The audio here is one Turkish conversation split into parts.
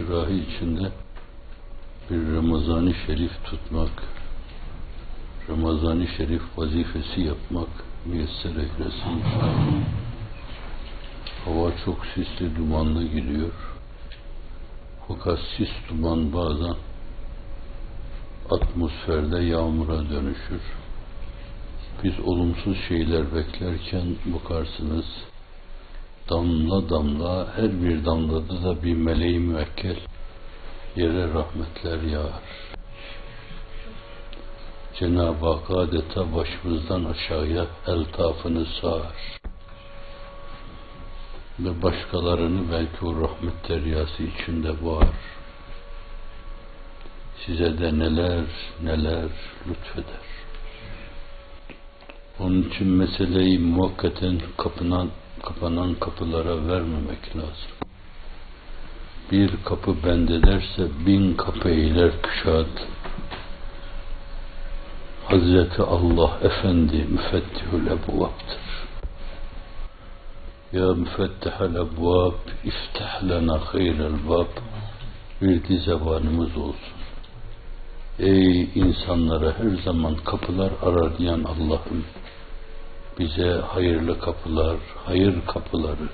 ruh inşirahı içinde bir Ramazan-ı Şerif tutmak, Ramazan-ı Şerif vazifesi yapmak müyesser inşallah. Hava çok sisli, dumanlı gidiyor. Fakat sis duman bazen atmosferde yağmura dönüşür. Biz olumsuz şeyler beklerken bakarsınız damla damla her bir damlada da bir meleği müekkel yere rahmetler yağar. Cenab-ı Hak adeta başımızdan aşağıya eltafını sağar. Ve başkalarını belki o rahmet deryası içinde boğar. Size de neler neler lütfeder. Onun için meseleyi muhakkaten kapınan, kapanan kapılara vermemek lazım. Bir kapı bende derse bin kapı eyler küşat. Hazreti Allah Efendi müfettihül ebvaptır. Ya müfettihel ebvab iftah lena hayrel bab bir zebanımız olsun. Ey insanlara her zaman kapılar aralayan Allah'ım bize hayırlı kapılar, hayır kapıları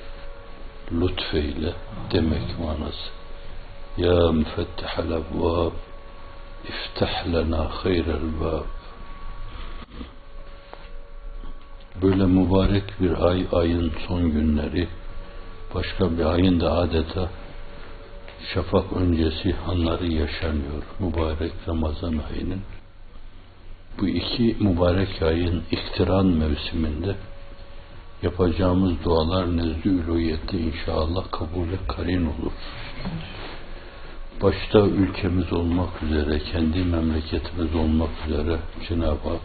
lütfeyle demek manası. Ya müfettihel ebvab iftah lena hayrel bab böyle mübarek bir ay, ayın son günleri, başka bir ayın da adeta şafak öncesi anları yaşanıyor mübarek Ramazan ayının. Bu iki mübarek ayın iktiran mevsiminde yapacağımız dualar nezdü üluyette inşallah kabule karin olur. Başta ülkemiz olmak üzere, kendi memleketimiz olmak üzere Cenab-ı Hak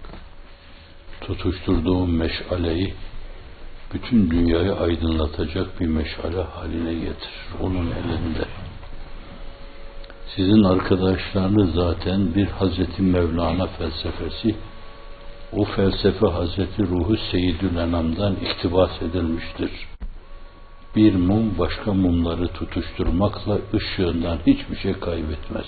tutuşturduğum meşaleyi bütün dünyayı aydınlatacak bir meşale haline getirir. Onun elinde. Sizin arkadaşlarınız zaten bir Hazreti Mevlana felsefesi, o felsefe Hazreti Ruhu Seyyidül Enam'dan iktibas edilmiştir. Bir mum başka mumları tutuşturmakla ışığından hiçbir şey kaybetmez.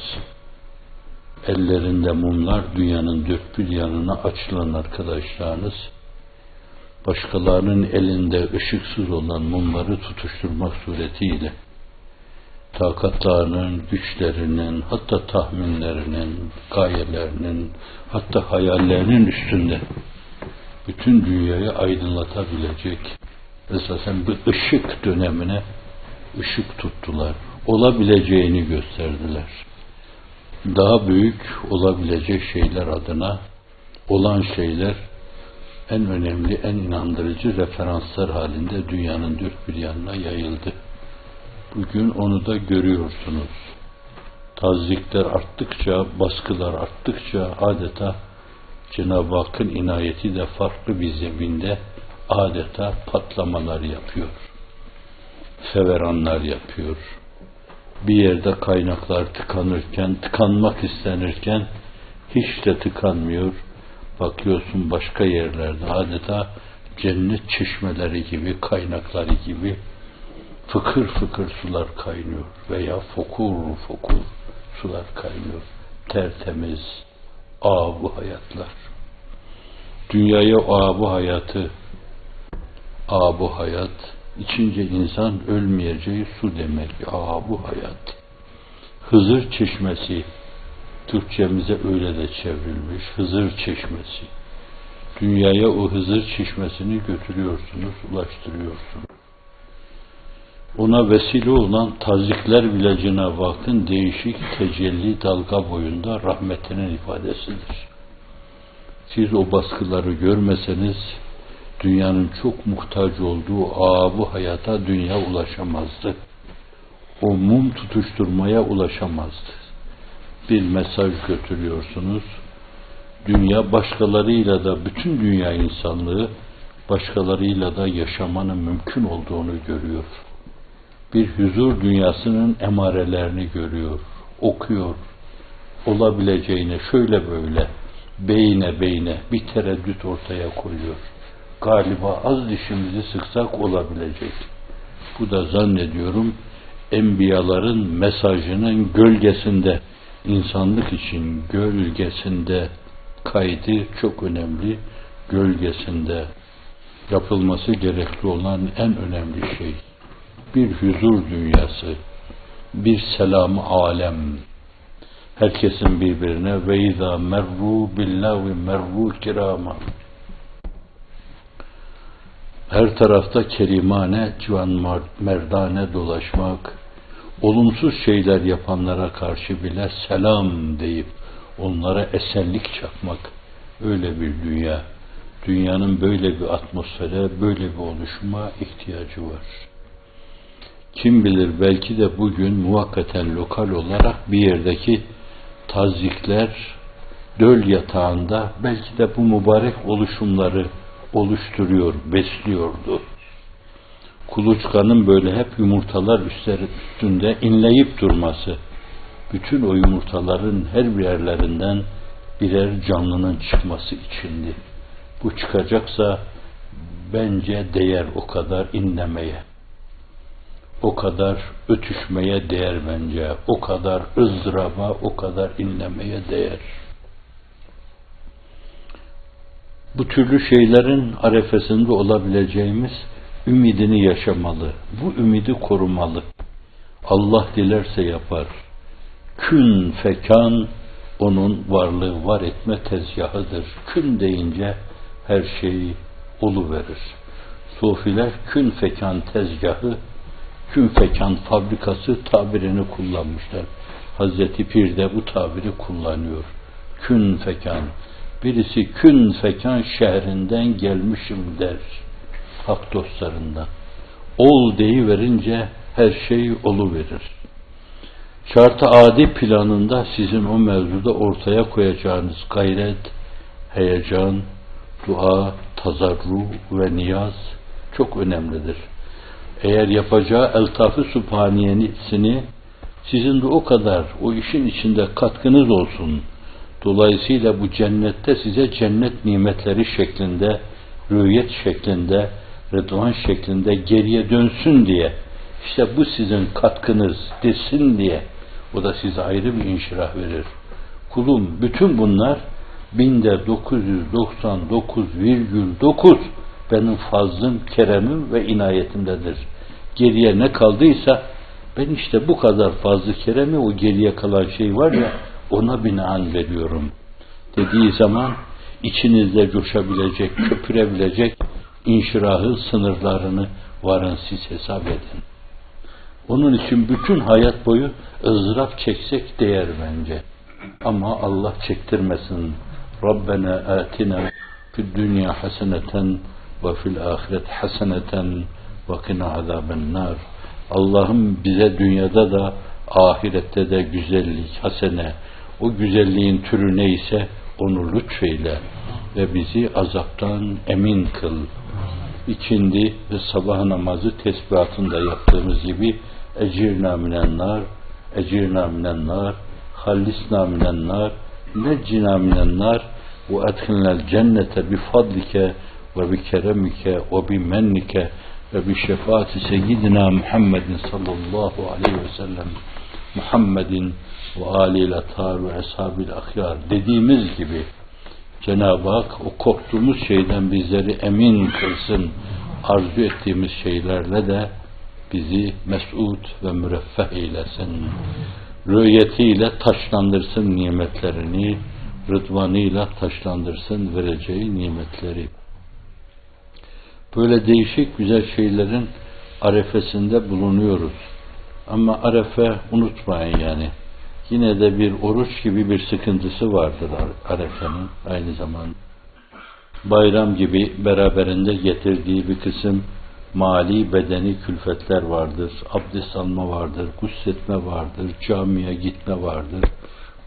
Ellerinde mumlar dünyanın dört bir yanına açılan arkadaşlarınız, başkalarının elinde ışıksız olan mumları tutuşturmak suretiyle takatlarının, güçlerinin, hatta tahminlerinin, gayelerinin, hatta hayallerinin üstünde bütün dünyayı aydınlatabilecek esasen bir ışık dönemine ışık tuttular. Olabileceğini gösterdiler. Daha büyük olabilecek şeyler adına olan şeyler en önemli, en inandırıcı referanslar halinde dünyanın dört bir yanına yayıldı. Bugün onu da görüyorsunuz. Tazikler arttıkça, baskılar arttıkça adeta Cenab-ı Hakk'ın inayeti de farklı bir zeminde adeta patlamalar yapıyor. Feveranlar yapıyor. Bir yerde kaynaklar tıkanırken, tıkanmak istenirken hiç de tıkanmıyor. Bakıyorsun başka yerlerde adeta cennet çeşmeleri gibi, kaynakları gibi fıkır fıkır sular kaynıyor veya fokur fokur sular kaynıyor. Tertemiz abu hayatlar. Dünyaya abu hayatı abu hayat içince insan ölmeyeceği su demek abu hayat. Hızır çeşmesi Türkçemize öyle de çevrilmiş. Hızır çeşmesi. Dünyaya o Hızır çeşmesini götürüyorsunuz, ulaştırıyorsunuz ona vesile olan tazikler bile Cenab-ı Hakk'ın değişik tecelli dalga boyunda rahmetinin ifadesidir. Siz o baskıları görmeseniz dünyanın çok muhtaç olduğu abu hayata dünya ulaşamazdı. O mum tutuşturmaya ulaşamazdı. Bir mesaj götürüyorsunuz. Dünya başkalarıyla da bütün dünya insanlığı başkalarıyla da yaşamanın mümkün olduğunu görüyor bir huzur dünyasının emarelerini görüyor, okuyor, olabileceğine şöyle böyle beyne beyne bir tereddüt ortaya koyuyor. Galiba az dişimizi sıksak olabilecek. Bu da zannediyorum enbiyaların mesajının gölgesinde, insanlık için gölgesinde kaydı çok önemli, gölgesinde yapılması gerekli olan en önemli şey. Bir huzur dünyası, bir selam alem. Herkesin birbirine ve izâ merru billahi merru kirama. Her tarafta kerimane, civan merdane dolaşmak, olumsuz şeyler yapanlara karşı bile selam deyip onlara esenlik çakmak öyle bir dünya. Dünyanın böyle bir atmosfere, böyle bir oluşuma ihtiyacı var. Kim bilir belki de bugün muvakkaten lokal olarak bir yerdeki tazikler döl yatağında belki de bu mübarek oluşumları oluşturuyor, besliyordu. Kuluçkanın böyle hep yumurtalar üstünde inleyip durması, bütün o yumurtaların her bir yerlerinden birer canlının çıkması içindi. Bu çıkacaksa bence değer o kadar inlemeye. O kadar ötüşmeye değer bence. O kadar ızdıraba, o kadar inlemeye değer. Bu türlü şeylerin arefesinde olabileceğimiz ümidini yaşamalı. Bu ümidi korumalı. Allah dilerse yapar. Kün fekan onun varlığı var etme tezgahıdır. Kün deyince her şey olu verir. Sufiler kün fekan tezgahı, kün fekan fabrikası tabirini kullanmışlar. Hazreti Pir de bu tabiri kullanıyor. Kün fekan. Birisi kün fekan şehrinden gelmişim der. Hak dostlarından. Ol verince her şey olu verir. Şartı adi planında sizin o mevzuda ortaya koyacağınız gayret, heyecan, dua, tazarru ve niyaz çok önemlidir. Eğer yapacağı eltafı subhaniyesini sizin de o kadar o işin içinde katkınız olsun. Dolayısıyla bu cennette size cennet nimetleri şeklinde, rüyet şeklinde, rıdvan şeklinde geriye dönsün diye, işte bu sizin katkınız desin diye, o da size ayrı bir inşirah verir. Kulum bütün bunlar binde 999,9 benim fazlım, keremim ve inayetimdedir. Geriye ne kaldıysa ben işte bu kadar fazla keremi o geriye kalan şey var ya ona binaen veriyorum dediği zaman içinizde coşabilecek, köpürebilecek inşirahı sınırlarını varın siz hesap edin. Onun için bütün hayat boyu ızdırap çeksek değer bence. Ama Allah çektirmesin. Rabbena atina fid dünya haseneten ahiret haseneten ve kina azaben nar. Allah'ım bize dünyada da ahirette de güzellik, hasene, o güzelliğin türü neyse onu lütfeyle ve bizi azaptan emin kıl. İkindi ve sabah namazı tesbihatında yaptığımız gibi ecirna minen nar, ecirna minen nar, hallisna minen nar, neccina minen nar ve edhilnel cennete bi fadlike ve bi keremike ve bi mennike ve bi şefaati seyyidina Muhammedin sallallahu aleyhi ve sellem Muhammedin ve aliyle tar ve eshabil ahyar dediğimiz gibi Cenab-ı Hak o korktuğumuz şeyden bizleri emin kılsın arzu ettiğimiz şeylerle de bizi mesut ve müreffeh eylesin. Rüyetiyle taşlandırsın nimetlerini, rıdvanıyla taşlandırsın vereceği nimetleri. Böyle değişik güzel şeylerin arefesinde bulunuyoruz. Ama arefe unutmayın yani. Yine de bir oruç gibi bir sıkıntısı vardır arefenin aynı zamanda. Bayram gibi beraberinde getirdiği bir kısım mali bedeni külfetler vardır. Abdest alma vardır, gusletme vardır, camiye gitme vardır.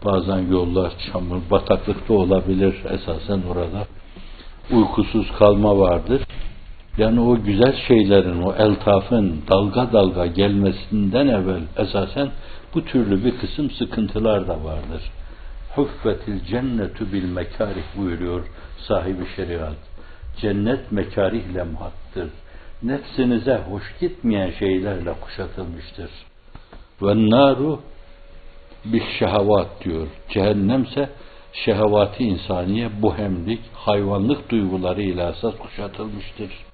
Bazen yollar çamur, bataklıkta olabilir esasen orada. Uykusuz kalma vardır. Yani o güzel şeylerin, o eltafın dalga dalga gelmesinden evvel esasen bu türlü bir kısım sıkıntılar da vardır. Huffetil cennetu bil mekarih buyuruyor sahibi şeriat. Cennet mekarihle muhattır. nefsinize hoş gitmeyen şeylerle kuşatılmıştır. Ve naru bir şehavat diyor. Cehennemse şehevati insaniye bu hemlik, hayvanlık duygularıyla esas kuşatılmıştır.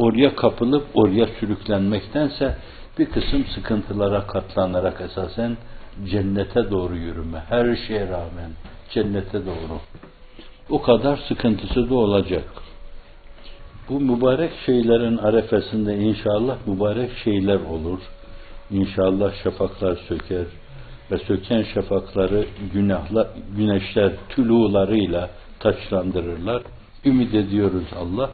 Oraya kapılıp oraya sürüklenmektense bir kısım sıkıntılara katlanarak esasen cennete doğru yürüme. Her şeye rağmen cennete doğru. O kadar sıkıntısı da olacak. Bu mübarek şeylerin arefesinde inşallah mübarek şeyler olur. İnşallah şafaklar söker ve söken şafakları günahla, güneşler tülularıyla taçlandırırlar. Ümit ediyoruz Allah.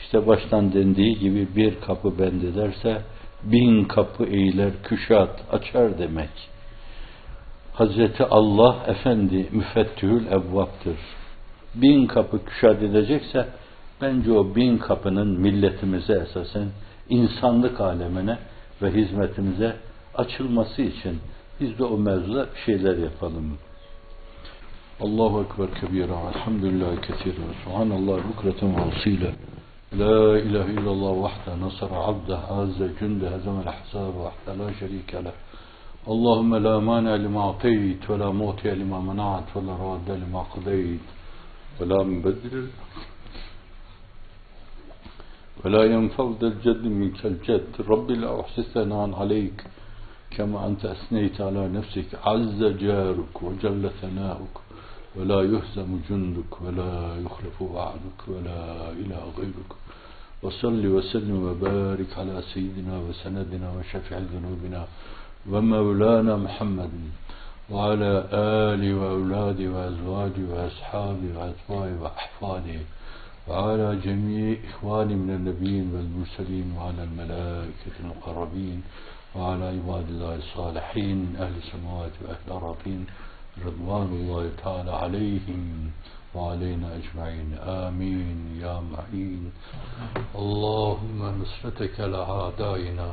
İşte baştan dendiği gibi bir kapı bend ederse bin kapı eğiler, küşat, açar demek. Hazreti Allah Efendi müfettihül evvaptır. Bin kapı küşat edecekse bence o bin kapının milletimize esasen insanlık alemine ve hizmetimize açılması için biz de o mevzuda şeyler yapalım. Allahu Ekber kebira, elhamdülillahi kethira, subhanallah bukreten ve لا إله إلا الله وحده نصر عبده عز جنده هزم الأحزاب وحده لا شريك له. اللهم لا مانع لما أعطيت ولا موتي لما منعت ولا راد لما قضيت ولا مبدل ولا ينفع ذا الجد منك الجد. ربي لا أحسن ثناء عليك كما أنت أثنيت على نفسك عز جارك وجل ثناؤك. ولا يهزم جندك ولا يخلف وعدك ولا إله غيرك. وصل وسلم وبارك على سيدنا وسندنا وشفيع ذنوبنا ومولانا محمد وعلى آله وأولاده وأزواجه وأصحابه وأتباعه وأحفاده وعلى جميع إخواني من النبيين والمرسلين وعلى الملائكة المقربين وعلى عباد الله الصالحين أهل السماوات وأهل الأراضين رضوان الله تعالى عليهم وعلينا أجمعين. آمين يا معين. اللهم نصرتك لأعدائنا.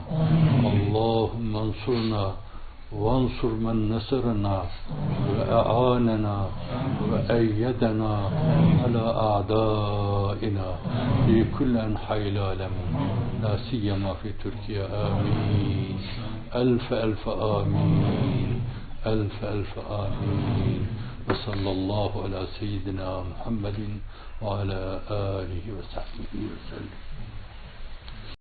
اللهم انصرنا وانصر من نصرنا وأعاننا وأيدنا على أعدائنا في كل أنحاء العالم. لا سيما في تركيا. آمين. ألف ألف آمين. ألف ألف آمين. وصلى الله على سيدنا محمد وعلى آله وصحبه وسلم.